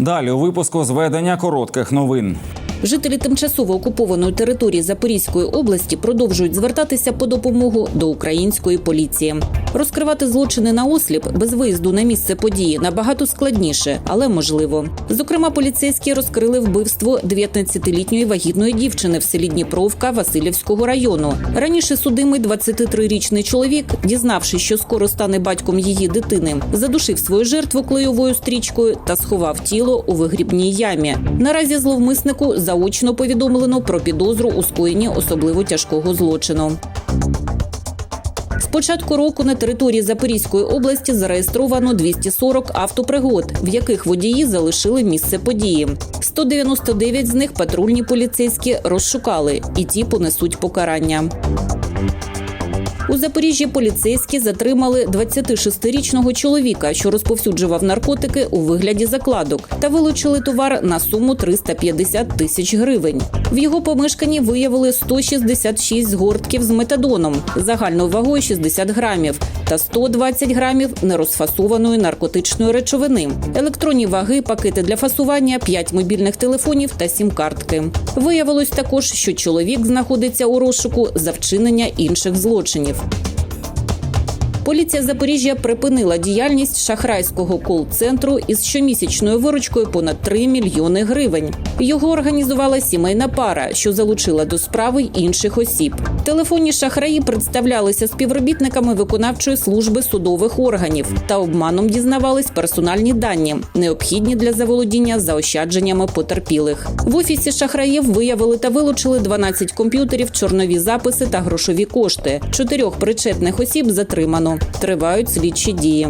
Далі у випуску зведення коротких новин. Жителі тимчасово окупованої території Запорізької області продовжують звертатися по допомогу до української поліції. Розкривати злочини на осліп без виїзду на місце події набагато складніше, але можливо. Зокрема, поліцейські розкрили вбивство 19-літньої вагітної дівчини в селі Дніпровка Васильівського району. Раніше судимий 23-річний чоловік, дізнавшись, що скоро стане батьком її дитини, задушив свою жертву клейовою стрічкою та сховав тіло у вигрібній ямі. Наразі зловмиснику заочно повідомлено про підозру у скоєнні особливо тяжкого злочину. З початку року на території Запорізької області зареєстровано 240 автопригод, в яких водії залишили місце події. 199 з них патрульні поліцейські розшукали, і ті понесуть покарання. У Запоріжжі поліцейські затримали 26-річного чоловіка, що розповсюджував наркотики у вигляді закладок, та вилучили товар на суму 350 тисяч гривень. В його помешканні виявили 166 згортків з метадоном загальною вагою 60 грамів та 120 грамів нерозфасованої наркотичної речовини, електронні ваги, пакети для фасування, 5 мобільних телефонів та сім-картки. Виявилось також, що чоловік знаходиться у розшуку за вчинення інших злочинів. Поліція Запоріжжя припинила діяльність шахрайського кол-центру із щомісячною виручкою понад 3 мільйони гривень. Його організувала сімейна пара, що залучила до справи інших осіб. Телефонні шахраї представлялися співробітниками виконавчої служби судових органів та обманом дізнавались персональні дані, необхідні для заволодіння заощадженнями потерпілих. В офісі шахраїв виявили та вилучили 12 комп'ютерів, чорнові записи та грошові кошти. Чотирьох причетних осіб затримано. Тривають слідчі дії.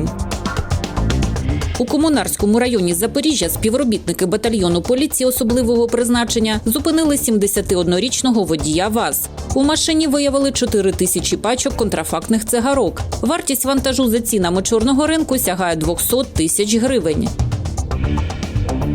У комунарському районі Запоріжжя співробітники батальйону поліції особливого призначення зупинили 71-річного водія ВАЗ. У машині виявили 4 тисячі пачок контрафактних цигарок. Вартість вантажу за цінами чорного ринку сягає 200 тисяч гривень.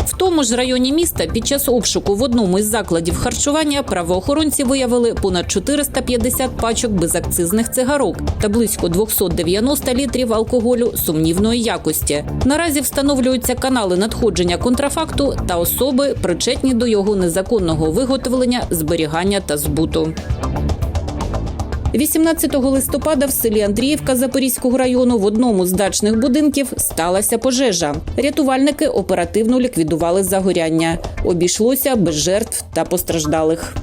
В тому ж районі міста під час обшуку в одному із закладів харчування правоохоронці виявили понад 450 пачок безакцизних цигарок та близько 290 літрів алкоголю сумнівної якості. Наразі встановлюються канали надходження контрафакту та особи, причетні до його незаконного виготовлення, зберігання та збуту. 18 листопада в селі Андріївка Запорізького району в одному з дачних будинків сталася пожежа. Рятувальники оперативно ліквідували загоряння. Обійшлося без жертв та постраждалих.